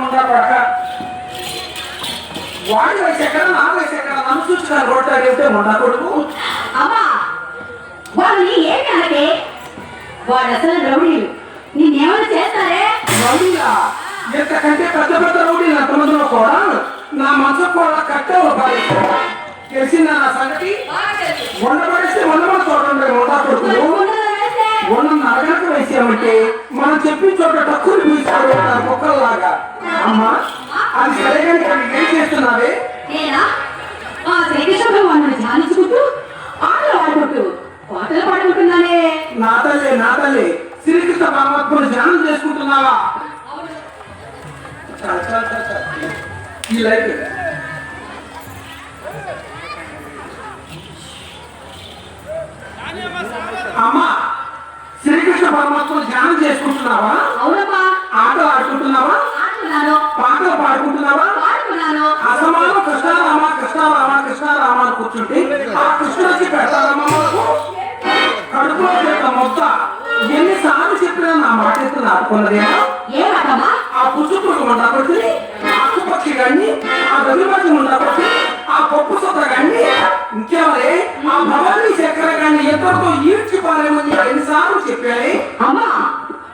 ಮುಂದೆ ಪಕ್ಕ వాడి వయసు ఎక్కడ నా వయసు ఎక్కడ? నన్ను చూసుకున్న రోడ్డు అడిగితే మొన్న కొడుకు. అమ్మా వాళ్ళు ఏమి అంటే? వాళ్ళు అసలు రౌడీలు. నేనేమైనా చేస్తారే? రౌడీలా? ఎంతకంటే పెద్ద పెద్ద రౌడీలు ఎంతమందిలో కూడా నా మనసు కూడా కట్టే తెలిసిందా నా సంగతి? వండబడిస్తే వండబడి చూడండి వండా ఉన్న నరగనక వేసామంటే మనం చెప్పిన చోట టక్కులు పీసాడు కుక్కల్లాగా. అమ్మా అది సరే కానీ ఇక్కడ ఏం చేస్తున్నావే? నేనా? ఆ శ్రీకృష్ణ భగవాను ధ్యానించుకుంటూ ఆటలు ఆడుకుంటూ పాటలు పాడుకుంటున్నానే. నా తల్లి నా తల్లి శ్రీకృష్ణ పరమాత్మను ధ్యానం చేసుకుంటున్నావా? చాలు, చాలు, చాలు, చాలు. ఈ లైఫ్ అమ్మా కృష్ణ పరమాత్మ ధ్యానం చేసుకుంటున్నావా? అవునమ్మా. ఆట ఆడుకుంటున్నావా? పాటలు పాడుకుంటున్నావా? అసమాలు కృష్ణారామ కృష్ణారామ కృష్ణారామ అని కూర్చుంటే ఆ కృష్ణకి పెడతారమ్మా కడుపులో చేత మొత్త. ఎన్నిసార్లు చెప్పినా నా మాట ఆ పుచ్చు ఉండకపోతే ఉండబట్టి ఆ కుపక్షి కానీ ఆ రవిపక్షి ఉండకపోతే పప్పు సొత్త కండి ఇంకేమరే? ఆ భవాని చక్కెర కండి ఇద్దరితో ఈడ్చిపోలేమని ఎన్నిసార్లు చెప్పాయి అమ్మా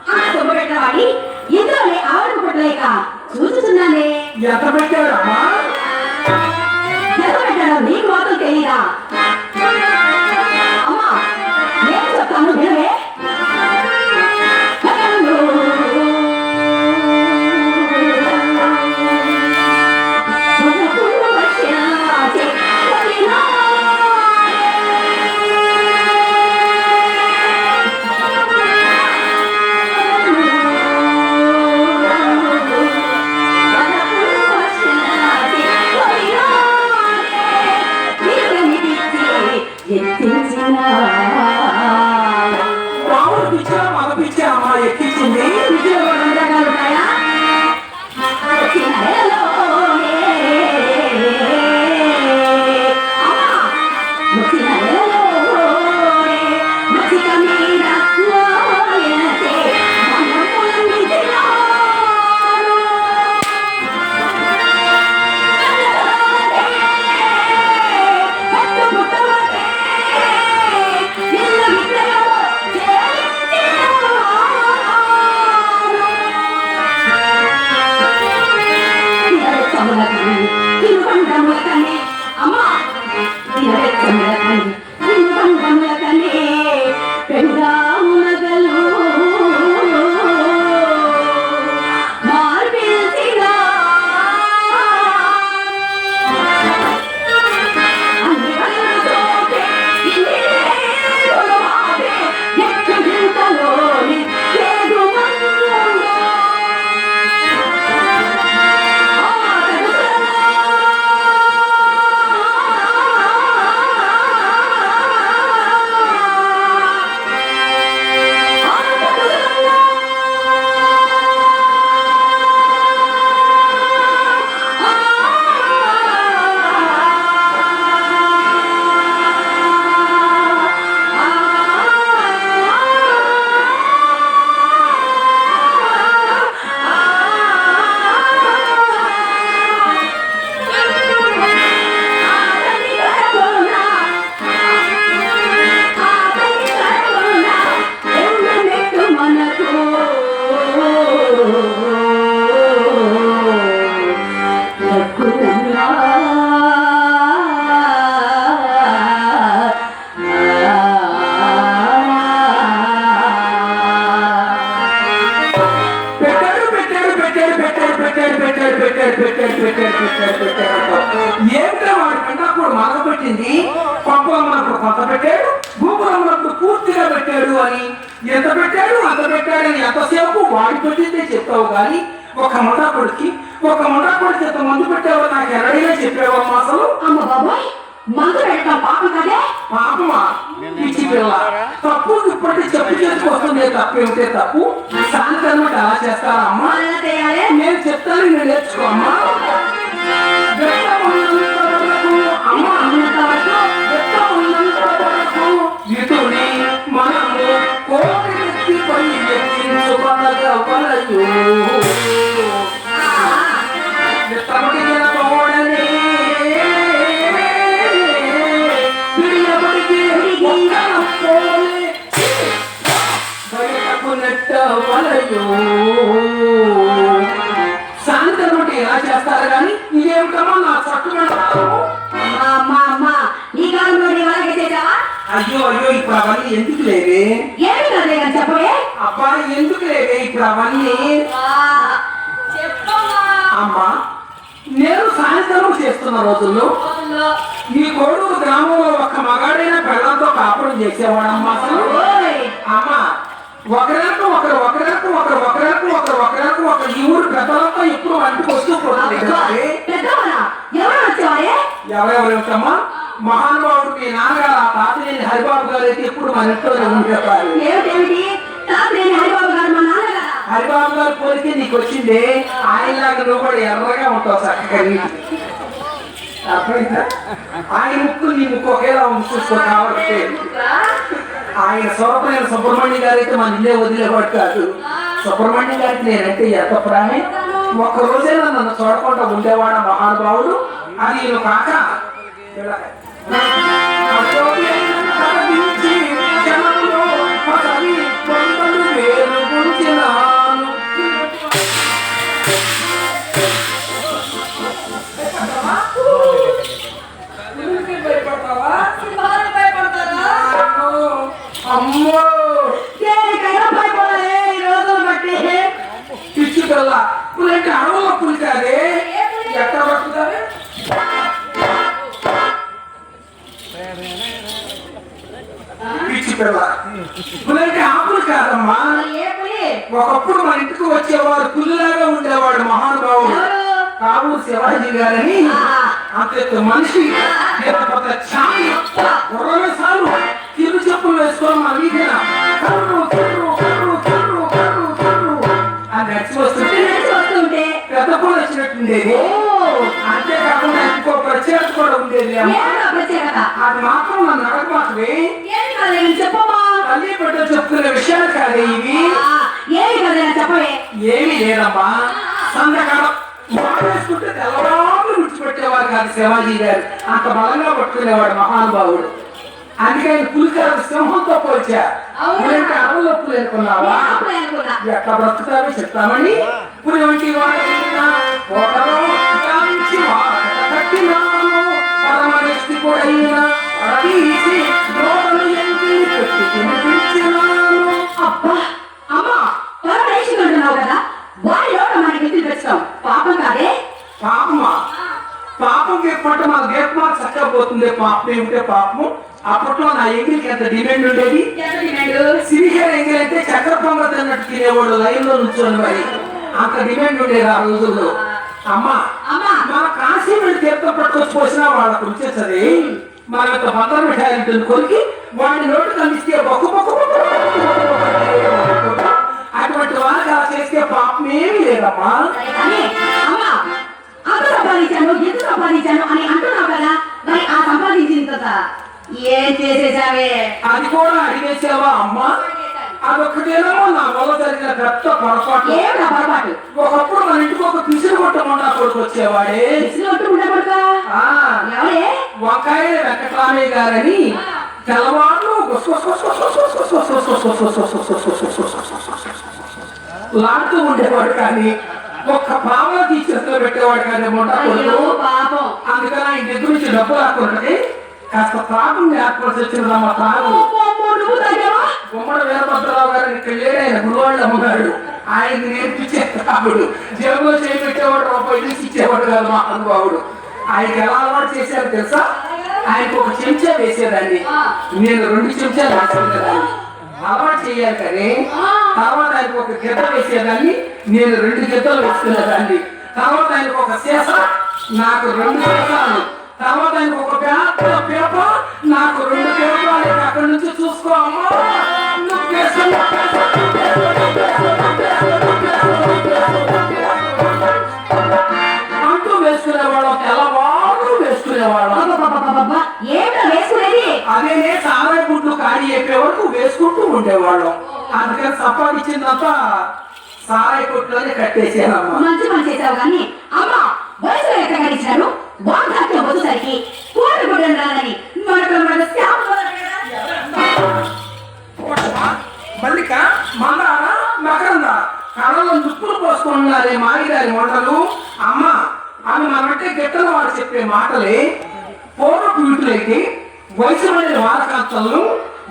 ఆ సుబ్బరెడ్డి వాడి ఇద్దరు ఆవిడ పుట్టలేక చూస్తున్నానే ఎంత పెట్టారు అమ్మా ఇప్పటి చెప్పు చేసుకొస్తుంది తప్పు ఏమిటే తప్పు. సాయంత్రం ఎలా చేస్తారా అమ్మా ఎలా చేయాలి? నేను చెప్తాను నేను నేర్చుకో అమ్మా. ఇటుని మనము కోటి ఎత్తిపై ఎక్కించుకొనగవలయు సాయంత్రం ఎలా చేస్తారు కానీ ఇదేమిటమ్మా నా చట్టు అమ్మా అమ్మా నీ కాలంలో నీ చేసావా అయ్యో అయ్యో ఇప్పుడు అవన్నీ ఎందుకు లేవే? ఏమి కదే చెప్పవే? అబ్బాయి ఎందుకు లేవే ఇప్పుడు అవన్నీ? అమ్మా నేను సాయంత్రం చేస్తున్న రోజుల్లో ఈ కొడుకు గ్రామంలో ఒక్క మగాడైన పిల్లలతో కాపురం చేసేవాడమ్మా అసలు. అమ్మా ఒకరికి ఒకరు ఒకరికి ఒకరు ఒకరికి ఒకరు ఒకరికి ఒకరు ఈ ఊరు పెద్దలతో ఎప్పుడు వంటికి వస్తూ పోతుంది కదండి. పెద్దవాడా ఎవరు వచ్చేవారే? ఎవరెవరేమిటమ్మా మహానుభావుడు మీ నాన్నగారు ఆ తాతనేని హరిబాబు గారు అయితే ఎప్పుడు మన ఇంట్లోనే ఉండేవారు. హరిబాబు గారు కోరిక నీకు వచ్చింది? ఆయనలాగా నువ్వు కూడా ఎర్రగా ఉంటావు చక్కగా. అర్థమైందా? ఆయన ముక్కు నీ ముక్కు ఒకేలా చూసుకో కాబట్టి. ఆయన స్వరపైన సుబ్రహ్మణ్యం గారు అయితే మన ఇల్లే వదిలేవాడు కాదు. సుబ్రహ్మణ్యం గారికి నేనంటే ఎంత ప్రాణి? ఒక్క రోజైనా నన్ను చూడకుండా ఉండేవాడ మహానుభావుడు? అది నేను కాక. పిచ్చి పిల్ల పులంటే అడవుల పులి కాదే ఎక్కడ పట్టుదావే పిచ్చి పులంటే ఆపులు కాదమ్మా. ఒకప్పుడు మన ఇంటికి వచ్చేవాడు పులిలాగా ఉండేవాడు మహానుభావుడు. కావు శివాజీ గారని అంత మనిషి ఎంత పెద్ద చాలి. ఇరవై సార్లు తిరు చెప్పులు వేసుకొని మన ఓ. అంతేకాకుండా ఇంకో ప్రత్యేకత కూడా ఉండేది. అది మాత్రం ఏమి కదేని చెప్పమ్మా. తల్లి బిడ్డలు చెప్పుకునే విషయాలు కాదే ఇవి. ఏమి చెప్పవే. ఏమీ లేదమ్మా. సందకాలం వేసుకుంటే తెల్లవాళ్ళు విడిచిపెట్టేవారు కాదు శివాజీ గారు. అంత బలంగా పట్టుకునేవాడు మహానుభావుడు. అందుకే ఆయన పులికారు సింహంతో పోల్చా అవునా? నువ్వేంటి అడవుల్లో పులి అనుకున్నావా? ఎట్లా బ్రతుకుతారో చెప్తామని పులి వంటి వాడైనా చక్కపోతుంది పాపం ఏమిటే పాపము అప్పట్లో నా ఎంగిలికి ఎంత డిమాండ్ ఉండేది సిరిహేర్ ఎంగిల్ అయితే చక్కెర పొంగ తిన్నట్టు తినేవాడు లైన్లో నుంచొని మరి అంత డిమాండ్ ఉండేది ఆ రోజుల్లో అమ్మా అమ్మా మన కాశీ వెళ్ళి తీర్థం పట్టుకొచ్చి పోసినా వాళ్ళకు వచ్చేసరి మన యొక్క భద్ర మిఠాయి కొరికి వాడిని నోటు కలిస్తే బొక్కు బొక్కు. అటువంటి వాళ్ళకి అలా చేస్తే పాపం ఏమీ లేదమ్మా సంపాదించాను ఎంత సంపాదించాను అని అంటున్నావు కదా మరి ఆ సంపాదించిన ఏం చేసేసావే అది కూడా అడిగేసావా అమ్మా అదొక్కటేమో నా వల్ల జరిగిన పెద్ద పొరపాటు ఏమిటా పొరపాటు ఒకప్పుడు మన ఇంటికి ఒక పిసిరి కొట్టమన్నా కొడుకు వచ్చేవాడే ఆ వంకాయ వెంకటరామయ్య గారని తెల్లవాళ్ళు లాడుతూ ఉండేవాడు కానీ ఒక్క పావలా తీసేస్తూ పెట్టేవాడు కానీ అందుకని ఆయన దగ్గర నుంచి డబ్బు రాకుంటే కాస్త త్రాగం ఏర్పడాల్సి వచ్చిందమ్మా త్రాగు గుమ్మడి వీరభద్రరావు గారు ఇక్కడ లేడు ఆయన గురువాళ్ళు అమ్మగాడు ఆయన నేర్పించే తాగుడు జేబులో చేయి పెట్టేవాడు రూపాయి తీసి ఇచ్చేవాడు కాదు మా అనుభావుడు ఆయనకి ఎలా అలవాటు చేశారు తెలుసా? ఆయనకు ఒక చెంచా వేసేదాన్ని. నేను రెండు చెంచాలు వేసేదాన్ని అలవాటు చేయాలి కానీ తర్వాత ఆయనకు ఒక గిద్ద వేసేదాన్ని. నేను రెండు గిద్దలు వేసుకునేదాన్ని. తర్వాత ఆయనకు ఒక సీస నాకు రెండు సీసాలు తర్వాత ఆయనకు ఒక పెద్ద పేపర్ నాకు రెండు పేపర్ అక్కడి నుంచి చూసుకో అమ్మా. నువ్వు వేసుకున్న అంటూ అబ్బబ్బబ్బబ్బబ్బా, ఏమిటో వేసుకునేది? అదేనే సారాయి గుడ్లు ఖాళీ అయిపోయే వరకు వేసుకుంటూ ఉండేవాళ్ళం. అందుకని సంపాదించిందంతా సారాయి కొట్లోనే కట్టేసానమ్మా మంచి పని చేసావు కానీ అమ్మా వయసులో ఎక్కడ గడిచారు వార్ధాక్యం వచ్చేసరికి కోడి గుడ్డలు రాలని మనకు మన మల్లిక మందార మకరంద. కళ్ళలో దుప్పులు పోసుకున్నారే మాగిదారి మంటలు. అమ్మ అవి మనమంటే గిట్టలు వారు చెప్పే మాటలే. పూర్వపు వీటులైతే వయసు పడిన వారకాంతలను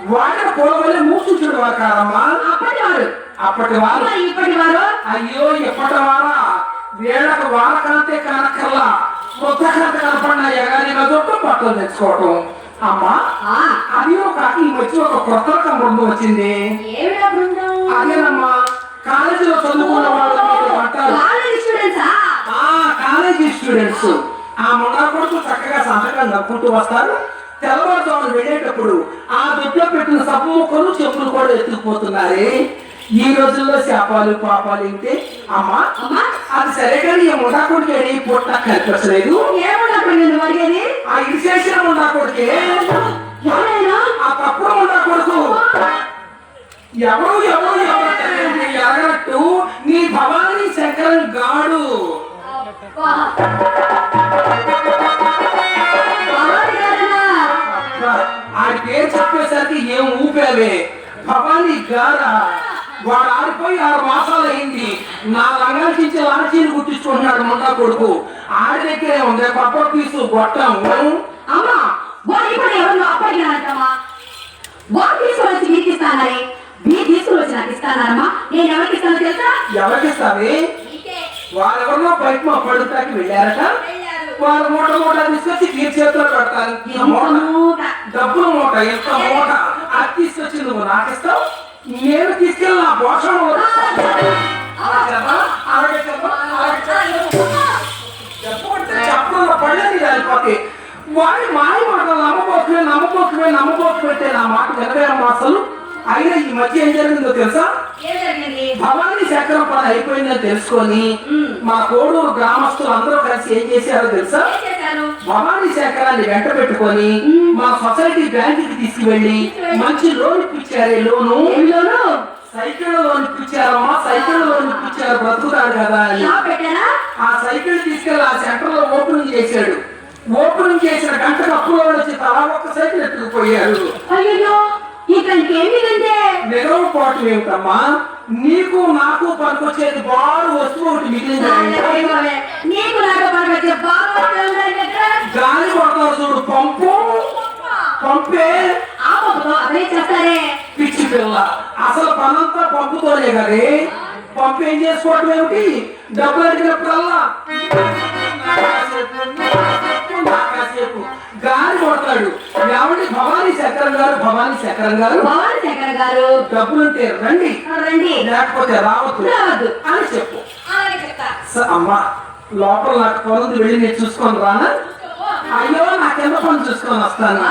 వాడిన పూలవలే మూసుచుడు వారు కాదమ్మా అప్పటి వారు. అప్పటి వారు. ఇప్పటి వారు. అయ్యో ఎప్పటి వారా? వీళ్ళకు వారకాంతే కనక్కల్లా కాంత కనపడిన ఎగారిగా చుట్టూ బట్టలు తెచ్చుకోవటం. అమ్మా ఆ, అది ఒక ఈ వచ్చి ఒక కొత్త రకం బృందం వచ్చింది. అదేనమ్మా కాలేజీలో చదువుకున్న వాళ్ళు మీరు అంటారు. కాలేజ్ స్టూడెంట్సా? ఆ కాలేజీ స్టూడెంట్స్. ఆ ముండా కొడుకు చక్కగా సంతకం నవ్వుకుంటూ వస్తారు. తెల్లవారుజామున వెళ్ళేటప్పుడు ఆ దొడ్లో పెట్టిన సబ్బు ముక్కలు చెప్పులు కూడా ఎత్తుకుపోతున్నారే. ఈ రోజుల్లో శాపాలు పాపాలు ఏంటి? అమ్మా అమ్మా. అది సరే కానీ ముండా కొడుకు ఏడి పుట్ట కనిపించలేదు. ఏమున్నప్పుడు నేను అడిగేది ఆ కొడుకే. ఎవరైనా? ఆ తప్పుడు ముండా కొడుకు. ఎవరు ఎవరు ఎవరు? ఎరగట్టు నీ భవానీ శంకరన్ గాడు. ఆడి పేరు చెప్పేసరికి ఏం ఊపావే? భవానీ గారా? వాడు ఆడిపోయి ఆరు మాసాలు అయింది నా లంగానికి ఇచ్చి లాంచీని గుట్టించుకుంటున్నాడు ముండా కొడుకు. ఆడి దగ్గరే ఉంది. పప్ప పీసు గొట్టం. అమ్మా వాడు ఇప్పుడు ఎవరినో అప్పగినారంటమ్మా వాడు తీసుకొని వచ్చి మీకు ఇస్తానని మీరు తీసుకొని వచ్చి నాకు ఇస్తానమ్మా నేను ఎవరికి ఇస్తానో తెలుసా? ఎవరికిస్తావి? వారెవరినో బయట మా పడుతాకి వెళ్ళారట. వారు మూట మూట తీసుకొచ్చి మీ చేతిలో పెడతారు. డబ్బులు మూట ఎంత మూట? అది తీసుకొచ్చి నువ్వు నాకు ఇస్తావు నేను తీసుకెళ్ళి నా పోషణ అలాగే చెప్పా? అలాగే చెప్పా? అలాగే చెప్పా? చెప్పమంటే చెప్పడంలో పళ్ళని వెళ్ళిపోతాయి వాడి మాయ మాటలు నమ్మబోతుమే నమ్మబోతుమే నమ్మబోతుమే నా మాట వినవేమో అసలు? అయినా ఈ మధ్య ఏం జరిగిందో తెలుసా? భవానీ చక్రం పని అయిపోయిందని తెలుసుకొని మ్. కోడూరు గ్రామస్తులు అందరూ కలిసి ఏం చేశారో తెలుసా? భవానీ శేఖరాన్ని వెంట పెట్టుకొని మ్. సొసైటీ బ్యాంకుకి తీసుకువెళ్ళి మంచి లోన్ ఇప్పించారే లోను? సైకిల్ లోన్ ఇప్పించారమ్మా సైకిల్ లోన్ ఇప్పించారు బ్రతుకుతాడు కదా అని. ఆ సైకిల్ తీసుకెళ్ళి ఆ సెంటర్లో ఓపెనింగ్ చేశాడు. ఓపెనింగ్ చేసిన గంటకు అప్పులో వచ్చి తలా ఒక్క సైకిల్ ఎత్తుకుపోయారు అయ్యో ఇక ఇంకేమి అంటే నిలవపోవటం ఏమిటమ్మా నీకు నాకు పనికొచ్చేది బారు వస్తువు ఒకటి మిగిలింది. నీకు నాకు పనికొచ్చే గాలి కొడతారు చూడు పంపు. పంపే. ఆ పప్పుతో అదే చేస్తారే. పిచ్చి పిల్ల అసలు పనంతా పంపుతోనే కదే. పంపు ఏం చేసుకోవటం ఏమిటి? డబ్బులు అడిగినప్పుడల్లా గాలి కొడతాడు. ఎవరి భవానీ చక్రం గారు భవానీ చక్రం గారు. భవాని శంకర్ గారు. డబ్బులుంటే రండి. రండి. లేకపోతే రావద్దు. రావద్దు. అని చెప్పు. అమ్మా లోపల నాకు పనుంది వెళ్ళి నేను చూసుకొని రానా? అయ్యో నాకెంత పని చూసుకొని వస్తాను?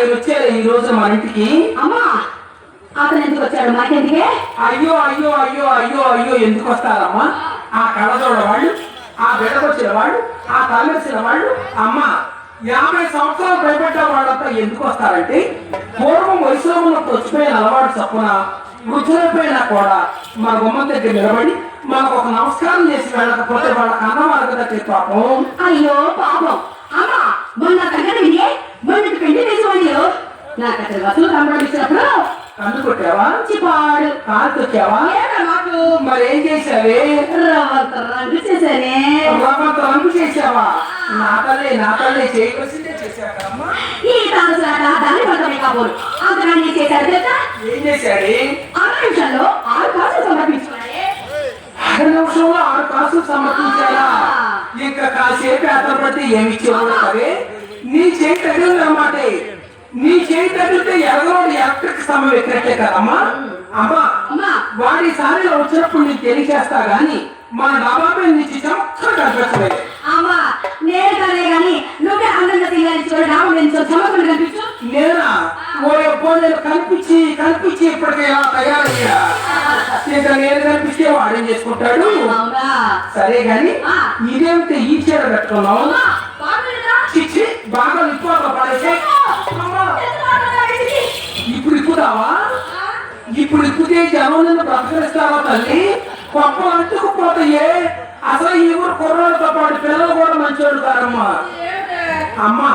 ఆయన వచ్చారు ఈ రోజు మన ఇంటికి? అమ్మా అతను ఎందుకు వచ్చాడు? మనకెందుకే? అయ్యో అయ్యో అయ్యో అయ్యో అయ్యో ఎందుకు వస్తారమ్మా? ఆ కళ్ళజోడ వాళ్ళు ఆ బెడకొచ్చిన వాళ్ళు ఆ తలమెసిన వాళ్ళు అమ్మ యాభై సంవత్సరాలు భయపడ్డ వాళ్ళంతా ఎందుకు వస్తారంటే పూర్వం వయసులో ఉన్న వచ్చిపోయిన అలవాటు చప్పున వృద్ధులైపోయినా కూడా మన గుమ్మం దగ్గర నిలబడి మనకు ఒక నమస్కారం చేసి వెళ్ళకపోతే వాళ్ళ కన్న వాళ్ళకి దక్కే పాపం. అయ్యో పాపం. అమ్మా మొన్న విని మొన్నటి పెళ్ళి వేసేవాళ్ళు నాకు అసలు వసూలు కనబడి ఇచ్చినప్పుడు కన్ను కొట్టావా? చిపాడు కాలు తొక్కావా? మాకు మరి ఏం చేసావే రవ్వంత రంగు చేశానే. రవ్వంత రంగు చేసావా నా తల్లి నా తల్లి చేయవలసిందే చేశావు కదమ్మా. ఈ తారసులాట దాని పడతామే కాబోలు. అంతగానే చేశాడు తెలుసా? ఏం చేశాడే? ఆరు నిమిషాల్లో ఆరు కాసులు సమర్పించుకున్నాడే. ఆరు నిమిషంలో ఆరు కాసులు సమర్పించాలా ఇంకా కాసేపు అతను పడితే ఏమి ఇచ్చేవాడు నీ చేయి తగిలింది అన్నమాట. నీ చేయి తగిలితే ఎరగలోని ఎలక్ట్రిక్ స్తంభం ఎక్కినట్టే కదమ్మా అమ్మా? వాడి సారిలో వచ్చినప్పుడు నీకు తెలియచేస్తా గాని మన డాబాపై నుంచి చక్కగా కనిపించలేదు అమ్మా నేను కాదే గాని నువ్వే అందంగా తీయాలి చూడు రాము నేను చమకులు కనిపించు. నేనా? ఓ నేను కనిపించి కనిపించి ఇప్పటికే ఇలా తయారయ్యా? ఇంకా నేను కనిపిస్తే వాడేం చేసుకుంటాడు? సరే గాని. ఇదేమిటి ఈ చీర బాగుందా చిచ్చి బాగా నిప్పులో పడేసే. ఇప్పుడు ఇప్పుదావా ఇప్పుడు ఇప్పుడే జనం నిన్ను బ్రతకరిస్తావా తల్లి? గొప్ప అంటుకుపోతాయే అసలు ఈ ఊరు కుర్రాళ్ళతో పాటు పిల్లలు కూడా మంచోళ్ళు కారమ్మా అమ్మా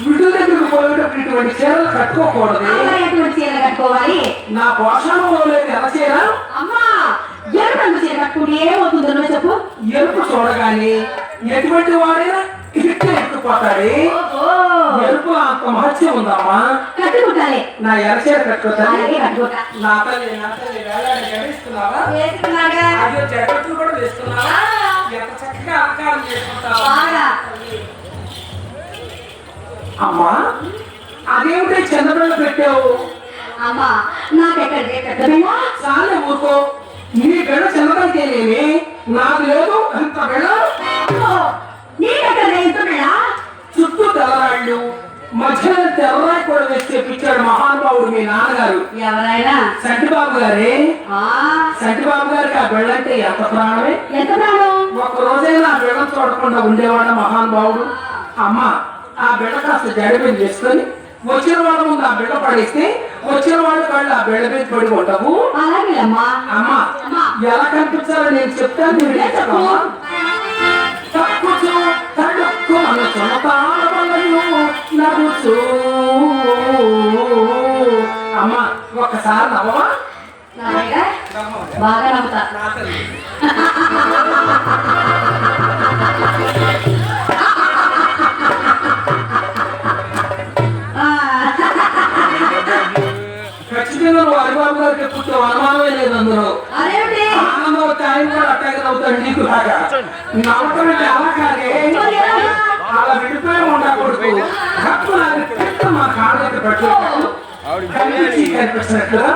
విడుదల దగ్గరికి పోయేటప్పుడు ఇటువంటి చీరలు కట్టుకోకూడదు. ఎటువంటి చీర కట్టుకోవాలి? నా పోషణలో లేదు ఎలా చీర? అమ్మా ఎరుపు చీర కట్టుకుంటే ఏమవుతుందో చెప్పు. ఎరుపు చూడగానే ఎటువంటి వాడైనా ఇట్టే ఎత్తుకుపోతాడే ఓహో ఎరుపు అంత మహత్యం ఉందమ్మా కట్టుకుంటాలే నా తల్లి తల్లి వేలాడి గడిస్తున్నావా అదే కూడా వేస్తున్నావా ఎంత చక్కగా అలంకారం చేసుకుంటావా బాగా అమ్మా అదేమిటి చంద్రబిళ్ళ పెట్టావు అమ్మా నాకెక్కడ ఎక్కడ చాలే ఊరుకో నీ బిళ్ళ చంద్రబాబుకేనేమి నాకు లేదు అంత బిళ్ళ చుట్టూ తెల్లరాళ్ళు మధ్యలో తెల్లరాయి కూడా వేసి తెప్పించాడు మహానుభావుడు మీ నాన్నగారు. ఎవరైనా? సంటిబాబు గారే? ఆ. సంటిబాబు గారికి ఆ బిళ్ళ అంటే ఎంత ప్రాణమే? ఎంత ప్రాణం? ఒక రోజైనా ఆ బిళ్ళ చూడకుండా ఉండేవాడు మహానుభావుడు. అమ్మ ఆ బిళ్ళ కాస్త జడబిల్ చేసుకొని వచ్చిన వాళ్ళ ముందు ఆ బిళ్ళ పడేస్తే వచ్చిన వాళ్ళ కళ్ళు ఆ బిళ్ళ మీద పడి ఉండవు. అలాగే అమ్మా. ఎలా కనిపించాలో నేను చెప్తాను. తక్కుచు తడుక్కు మన సొంతాల వలయు నడుచు అమ్మ ఒక్కసారి నవ్వమా బాగా నమ్ముతా నా తల్లి. ఆ, ఖచ్చితంగా నువ్వు హరిబాబు గారికి పుట్టిన అనుమానమే లేదు అందులో. అదేమిటి? ఆనందం వచ్చి ఆయన కూడా అట్టాగే నవ్వుతాడు నీకు లాగా నవ్వటం అంటే అలా కాదే మరి ఎలాగా? అలా విడిపోయి ఉండకూడదు. హక్కు నాకు పెద్ద మా కాళ్ళ దగ్గర పట్టుకుంటాడు కనిపించి కనిపించినట్లుగా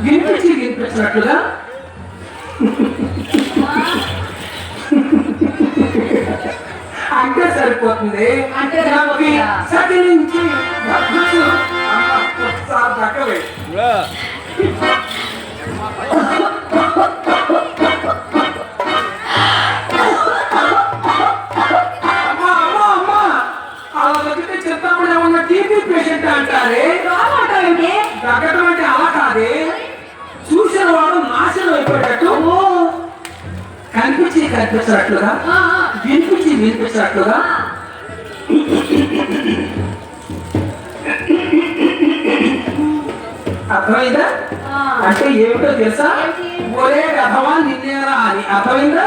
వినిపించి వినిపించినట్లుగా అంటే సరిపోతుంది. అంటే సరిపోతుందా? సకిలించి తెలుసా? ఒరే రథమా నిన్నేరా అని అర్థమైందా?